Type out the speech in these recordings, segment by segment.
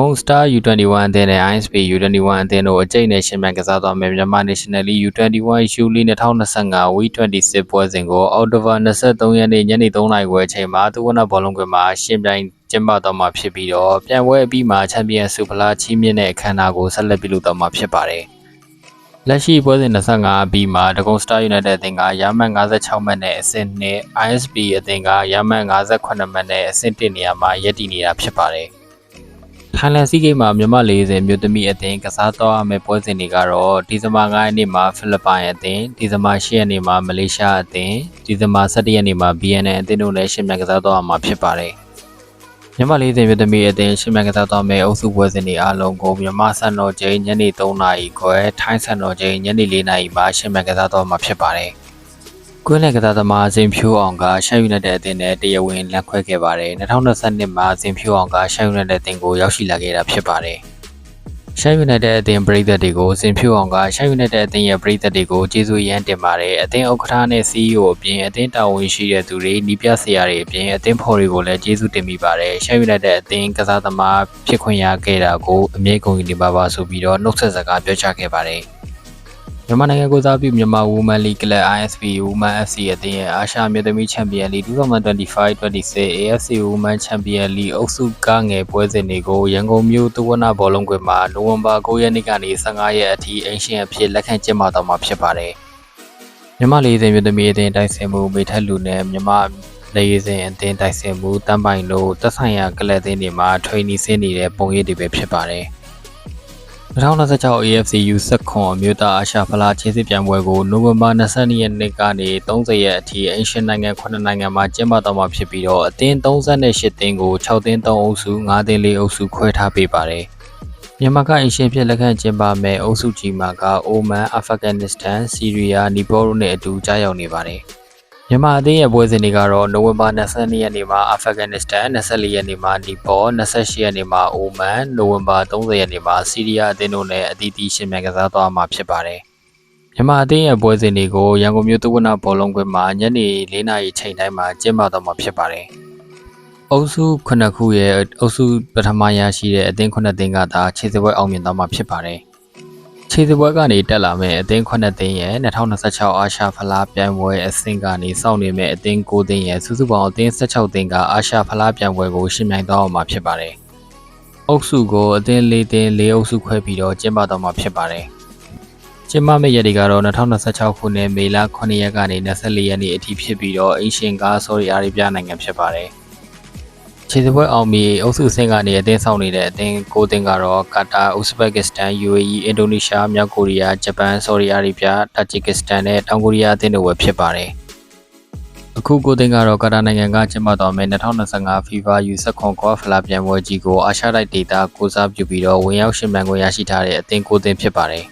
ကုန်း Star U21 အသင်းနဲ့ ISP U21 အသင်းတို့အကျိတ်နဲ့ရှင်ပြိုင်ကစားသွားမယ်မြန်မာ National League U21 U League 2025 W26 ပွဲစဉ်ကိုအောက်တိုဘာ23ရက်နေ့ညနေ3:00နာရီခွဲအချိန်မှာသူဝနဘောလုံးကွင်းမှာရှင်ပြိုင်ကျင်းပသွားမှာဖြစ်ပြီးတော့ပြန်ပွဲအပြီးမှာချန်ပီယံဆုဖလားချီးမြှင့်တဲ့အခမ်းအနားကိုဆက်လက်ပြုလုပ်သွားမှာဖြစ်ပါတယ်။လက်ရှိပွဲစဉ်25အပြီးမှာဒဂုံ Star United အသင်းကရမှတ်56မှတ်နဲ့အဆင့်2 ISP အသင်းကရမှတ်58မှတ်နဲ့အဆင့်1နေရာမှာရပ်တည်နေတာဖြစ်ပါတယ်။ ထိုင်လန်စီးဂိမ်းမှာမြန်မာ40မြို့သမီးအသင်းကစားသွားမယ့်ပွဲစဉ်တွေကတော့ဒီဇင်ဘာ9ရက်နေ့မှာဖိလစ်ပိုင်အသင်းဒီဇင်ဘာ10ရက်နေ့မှာမလေးရှားအသင်းဒီဇင်ဘာ17ရက်နေ့မှာ BNN အသင်းတို့လည်းရှင်မြန်ကစားသွားမှာဖြစ်ပါတယ်။မြန်မာ40မြို့သမီးအသင်းရှင်မြန်ကစားသွားမယ့်အုပ်စုပွဲစဉ်တွေအားလုံးကိုမြန်မာစံတော်ချိန်ညနေ3နာရီခွဲထိုင်းစံတော်ချိန်ညနေ4နာရီမှာရှင်မြန်ကစားသွားမှာဖြစ်ပါတယ်။ ကွင်းလက်ကစားသမားဇင်ဖြိုးအောင်ကရှမ်းယူနိုက်တက်အသင်းနဲ့တရားဝင်လက်ခွဲခဲ့ပါတယ်2022မှာဇင်ဖြိုးအောင်ကရှမ်းယူနိုက်တက်အသင်းကိုရောက်ရှိလာခဲ့တာဖြစ်ပါတယ်ရှမ်းယူနိုက်တက်အသင်းပရိသတ်တွေကိုဇင်ဖြိုးအောင်ကရှမ်းယူနိုက်တက်အသင်းရဲ့ပရိသတ်တွေကိုကျေးဇူးရမ်းတင်ပါတယ်အသင်းဥက္ကဋ္ဌနဲ့ CEO အပြင်အသင်းတာဝန်ရှိတဲ့သူတွေနီးပြဆရာတွေအပြင်အသင်းဖော်တွေကိုလည်းကျေးဇူးတင်မိပါတယ်ရှမ်းယူနိုက်တက်အသင်းကစားသမားဖြစ်ခွင့်ရခဲ့တာကိုအမြဲကုန်ယူနေပါပါဆိုပြီးတော့နှုတ်ဆက်စကားပြောကြားခဲ့ပါတယ် မြန်မာနိုင်ငံကိုစားပြုမြန်မာ Women League Club ISP Women FC အသင်းရဲ့အာရှမြေသမီးချန်ပီယံလိ2025-26 AFC Women Champion League အုပ်စုကငယ်ပွဲစဉ်တွေကိုရန်ကုန်မြို့သဝနာဘောလုံးကွင်းမှာနိုဝင်ဘာ9ရက်နေ့ကနေ15ရက်အထိအင်ရှင်အဖြစ်လက်ခံကျင်းပသွားမှာဖြစ်ပါတယ်။မြန်မာလေးစင်မြေသမီးအသင်းတိုက်ဆင်မှုမေထက်လူနဲ့မြန်မာလေးစင်အသင်းတိုက်ဆင်မှုတန်းပိုင်လို့သက်ဆိုင်ရာကလပ်အသင်းတွေမှာထွေနီဆင်းနေတဲ့ပုံရိပ်တွေပဲဖြစ်ပါတယ်။ 2026 AFC U19 အမျိုးသားအာရှဖလားချင်းစစ်ပြိုင်ပွဲကိုနိုဝင်ဘာ22ရက်နေ့ကနေ30ရက်အထိအင်ရှင်နိုင်ငံ9နိုင်ငံမှာကျင်းပသွားမှာဖြစ်ပြီးတော့အသင်း38သင်းကို6သင်း3အုပ်စု5သင်း4အုပ်စုခွဲထားပေးပါတယ်။မြန်မာကအင်ရှင်ဖြစ်လက်ခံကျင်းပမဲ့အုပ်စုကြီးမှာကအိုမန်၊အာဖဂန်နစ္စတန်၊ဆီးရီးယား၊နီပေါတို့နဲ့အတူကြားရောက်နေပါတယ်။ မြန်မာအသင်းရဲ့ပွဲစဉ်တွေကတော့နိုဝင်ဘာ22ရက်နေ့မှာအာဖဂန်နစ္စတန်24ရက်နေ့မှာနီပေါ28ရက်နေ့မှာအိုမန်နိုဝင်ဘာ30ရက်နေ့မှာဆီးရီးယားအသင်းတို့နဲ့အသီးသီးရှင်မြန်ကစားသွားမှာဖြစ်ပါတယ်။မြန်မာအသင်းရဲ့ပွဲစဉ်တွေကိုရန်ကုန်မြို့သုဝနာဘောလုံးကွင်းမှာညနေ4နာရီချိန်တိုင်းမှာကျင်းပသွားမှာဖြစ်ပါတယ်။အုပ်စု9ခုရဲ့အုပ်စုပထမရရှိတဲ့အသင်း9သင်းကသာခြေစပွဲအောင်မြင်သွားမှာဖြစ်ပါတယ်။ ခြေစပွဲကနေတက်လာမဲ့အသင်း9သင်းရဲ့2026အာရှဖလားပြိုင်ပွဲအဆင့်ကနေစောင့်နေမဲ့အသင်း9သင်းရဲ့စုစုပေါင်းအသင်း16သင်းကအာရှဖလားပြိုင်ပွဲကိုရှင်ပြိုင်သွားအောင်မှာဖြစ်ပါတယ်။အုပ်စုကိုအသင်း၄သင်း၄အုပ်စုခွဲပြီးတော့ကျင်းပသွားမှာဖြစ်ပါတယ်။ကျင်းပမယ့်ရက်တွေကတော့2026ခုနှစ်မေလ9ရက်ကနေ24ရက်နေ့အထိဖြစ်ပြီးတော့အင်ရှင်ကားဆော်ရီအာရေဗျနိုင်ငံဖြစ်ပါတယ်။ ခြေစပွဲအောင်မီအုပ်စုဆင့်ကနေအသင်းဆောင်နေတဲ့အသင်းကိုသင်းကတော့ကာတာ၊ဥဇဘက်ကစ္စတန် UAE အင်ဒိုနီးရှားမြောက်ကိုရီးယားဂျပန်ဆော်ဒီအာရေဗျတာဂျစ်ကစ္စတန်နဲ့တောင်ကိုရီးယားအသင်းတို့ပဲဖြစ်ပါတယ်အခုကိုသင်းကတော့ကာတာနိုင်ငံကကျင်းပတော်မယ့်2025 FIFA U19 ကွာဖလာပြန်ပွဲကြီးကိုအာရှတိုက်ဒေသကိုစားပြုပြီးတော့ဝင်ရောက်ရှင်ပြိုင်ခွင့်ရရှိထားတဲ့အသင်းကိုသင်းဖြစ်ပါတယ်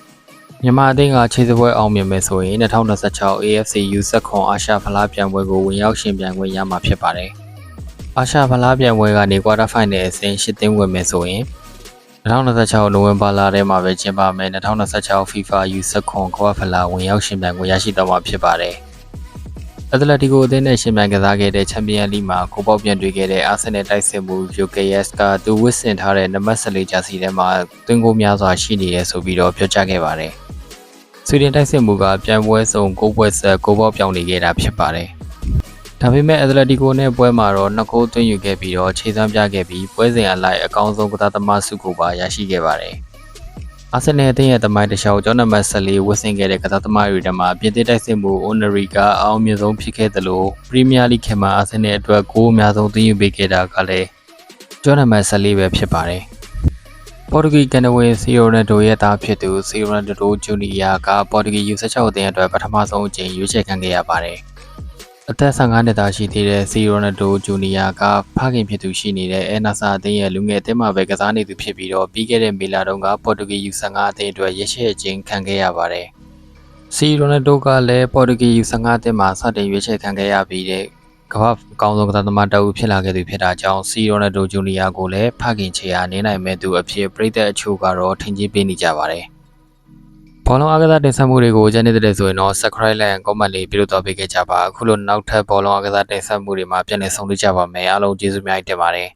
မြန်မာအသင်းကခြေစပွဲအောင်မြင်မယ်ဆိုရင်2026 AFC U19 အာရှဖလားပြန်ပွဲကိုဝင်ရောက်ရှင်ပြိုင်ခွင့်ရမှာဖြစ်ပါတယ်။ အာရှဖလားပြိုင်ပွဲကနေကွာတာဖိုင်နယ်အဆင့်၈သင်းဝင်မယ်ဆိုရင်2026နိုဝင်ဘာလထဲမှာပဲကျင်းပမယ်2026 FIFA U19 ကမ္ဘာဖလားဝင်ရောက်ရှင်ပြိုင်ပွဲရရှိတော့မှာဖြစ်ပါတယ်။အက်တလက်တီကိုအသင်းနဲ့ရှင်ပြိုင်ကစားခဲ့တဲ့ချန်ပီယံလိမှာကိုပေါက်ပြန်တွေ့ခဲ့တဲ့အာဆင်နယ်တိုက်စစ်မှု UKS ကသူဝစ်ဆင်ထားတဲ့နံပါတ်14ဂျာစီထဲမှာတွင်းကိုများစွာရှိနေတယ်ဆိုပြီးတော့ပြောကြားခဲ့ပါတယ်။ဆွီဒင်တိုက်စစ်မှုကပြိုင်ပွဲစုံကိုပွဲဆက်ကိုပေါက်ပြောင်းနေခဲ့တာဖြစ်ပါတယ်။ ဒါပေမဲ့အက်တလက်တီကိုနဲ့ပွဲမှာတော့နှစ်ဂိုးသွင်းယူခဲ့ပြီးတော့ခြေစမ်းပြခဲ့ပြီးပွဲစဉ်အလိုက်အကောင်းဆုံးကစားသမားဆုကိုပါရရှိခဲ့ပါတယ်။အာဆင်နယ်အသင်းရဲ့တမိုင်းတခြားကျောင်းနံပါတ်14ဝတ်ဆင်ခဲ့တဲ့ကစားသမားတွေထဲမှာပြင်သစ်တိုက်စစ်မှု Onari ကအအောင်မြင်ဆုံးဖြစ်ခဲ့သလိုပရီးမီးယားလိခေတ်မှာအာဆင်နယ်အတွက်ဂိုးအများဆုံးသွင်းယူပေးခဲ့တာကလည်းကျောင်းနံပါတ်14ပဲဖြစ်ပါတယ်။ပေါ်တူဂီကန်နဝင်းစီရိုနယ်ဒိုရဲ့သားဖြစ်သူစီရိုနယ်ဒိုဂျူနီယာကပေါ်တူဂီ U16 အသင်းအတွက်ပထမဆုံးအကြိမ်ရွေးချယ်ခံခဲ့ရပါတယ်။ အသက်15နှစ်သားရှိသေးတဲ့စီရိုနယ်ဒိုဂျူနီယာကဖခင်ဖြစ်သူရှိနေတဲ့အဲနာဆာအသင်းရဲ့လူငယ်အသင်းမှာပဲကစားနေသူဖြစ်ပြီးတော့ပြီးခဲ့တဲ့မေလတုန်းကပေါ်တူဂီ U15 အသင်းအတွက်ရရှိခြင်းခံခဲ့ရပါတယ်။စီရိုနယ်ဒိုကလည်းပေါ်တူဂီ U15 အသင်းမှာစတင်ရွေးချယ်ခံခဲ့ရပြီးတဲ့ကမ္ဘာအကောင်းဆုံးကစားသမားတအုပ်ဖြစ်လာခဲ့သူဖြစ်တာကြောင့်စီရိုနယ်ဒိုဂျူနီယာကိုလည်းဖခင်ချေအားနေနိုင်မဲ့သူအဖြစ်ပြည်သက်အချို့ကတော့ထင်ကြီးပေးနေကြပါတယ်။ ဘောလုံးအားကစားတင်ဆက်မှုတွေကိုကြနေတဲ့ဆိုရင်တော့ subscribe နဲ့ comment လေးပြုလုပ်တော့ပေးခဲ့ကြပါအခုလိုနောက်ထပ်ဘောလုံးအားကစားတင်ဆက်မှုတွေမှာပြန်လည်ဆုံတွေ့ကြပါမယ်အားလုံးကျေးဇူးများတင်ပါတယ်